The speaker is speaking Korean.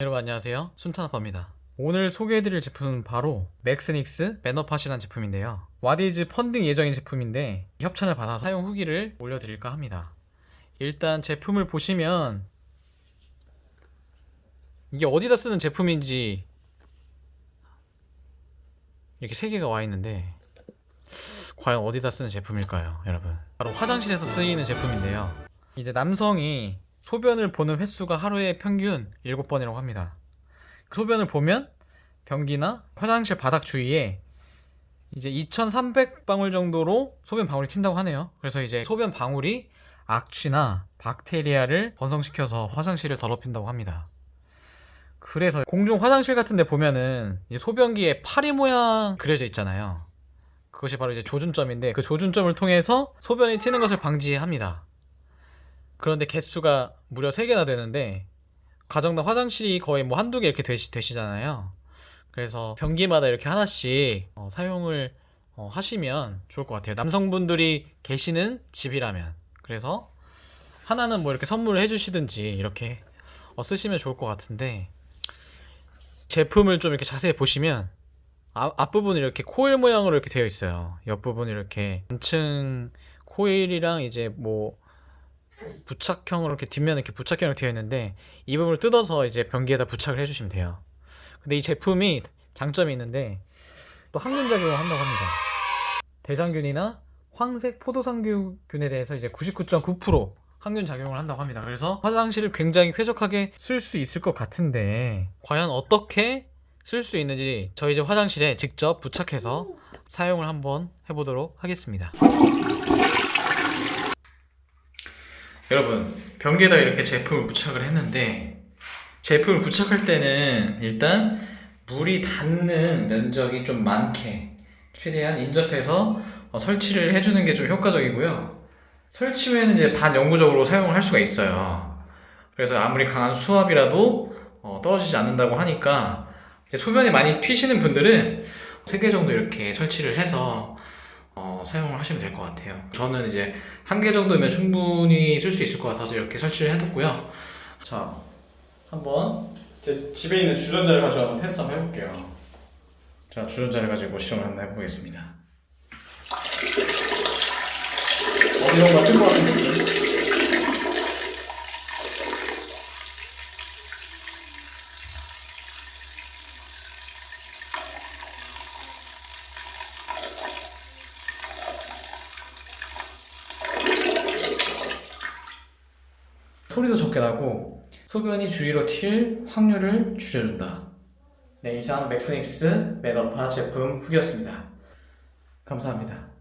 여러분 안녕하세요. 순탄아빠입니다. 오늘 소개해드릴 제품은 바로 맥스닉스 매너팟이라는 제품인데요. 와디즈 펀딩 예정인 제품인데 협찬을 받아서 사용 후기를 올려드릴까 합니다. 일단 제품을 보시면 이게 어디다 쓰는 제품인지 이렇게 세 개가 와 있는데 과연 어디다 쓰는 제품일까요 여러분? 바로 화장실에서 쓰이는 제품인데요. 이제 남성이 소변을 보는 횟수가 하루에 평균 7번이라고 합니다. 소변을 보면 변기나 화장실 바닥 주위에 이제 2,300방울 정도로 소변 방울이 튄다고 하네요. 그래서 이제 소변 방울이 악취나 박테리아를 번성시켜서 화장실을 더럽힌다고 합니다. 그래서 공중 화장실 같은 데 보면은 소변기에 파리 모양 그려져 있잖아요. 그것이 바로 이제 조준점인데 그 조준점을 통해서 소변이 튀는 것을 방지합니다. 그런데 개수가 무려 3개나 되는데 가정당 화장실이 거의 뭐 한두 개 이렇게 되시, 되시잖아요. 그래서 변기마다 이렇게 하나씩 어, 사용을 어, 하시면 좋을 것 같아요. 남성분들이 계시는 집이라면. 그래서 하나는 뭐 이렇게 선물을 해주시든지 이렇게 어, 쓰시면 좋을 것 같은데 제품을 좀 이렇게 자세히 보시면 앞, 앞부분이 이렇게 코일 모양으로 이렇게 되어 있어요. 옆부분이 이렇게 단층 코일이랑 이제 뭐 부착형으로 이렇게 뒷면에 이렇게 부착형으로 되어 있는데 이 부분을 뜯어서 이제 변기에다 부착을 해주시면 돼요. 근데 이 제품이 장점이 있는데 또 항균 작용을 한다고 합니다. 대장균이나 황색 포도상균에 대해서 이제 99.9% 항균 작용을 한다고 합니다. 그래서 화장실을 굉장히 쾌적하게 쓸 수 있을 것 같은데 과연 어떻게 쓸 수 있는지 저희 집 화장실에 직접 부착해서 사용을 한번 해보도록 하겠습니다. 여러분 변기에다 이렇게 제품을 부착을 했는데 제품을 부착할 때는 일단 물이 닿는 면적이 좀 많게 최대한 인접해서 어, 설치를 해주는 게 좀 효과적이고요. 설치 후에는 이제 반영구적으로 사용을 할 수가 있어요. 그래서 아무리 강한 수압이라도 어, 떨어지지 않는다고 하니까 소변이 많이 튀시는 분들은 3개 정도 이렇게 설치를 해서 어, 사용을 하시면 될 것 같아요. 저는 이제 한 개 정도면 충분히 쓸 수 있을 것 같아서 이렇게 설치를 해뒀고요. 자, 한번 제 집에 있는 주전자를 가지고 한번 테스트 한번 해볼게요. 자, 주전자를 가지고 실험을 한번 해보겠습니다. 어디론가 뜬것 같은데? 소리도 적게 나고 소변이 주위로 튈 확률을 줄여준다. 네, 이상 맥스닉스 매너파 제품 후기였습니다. 감사합니다.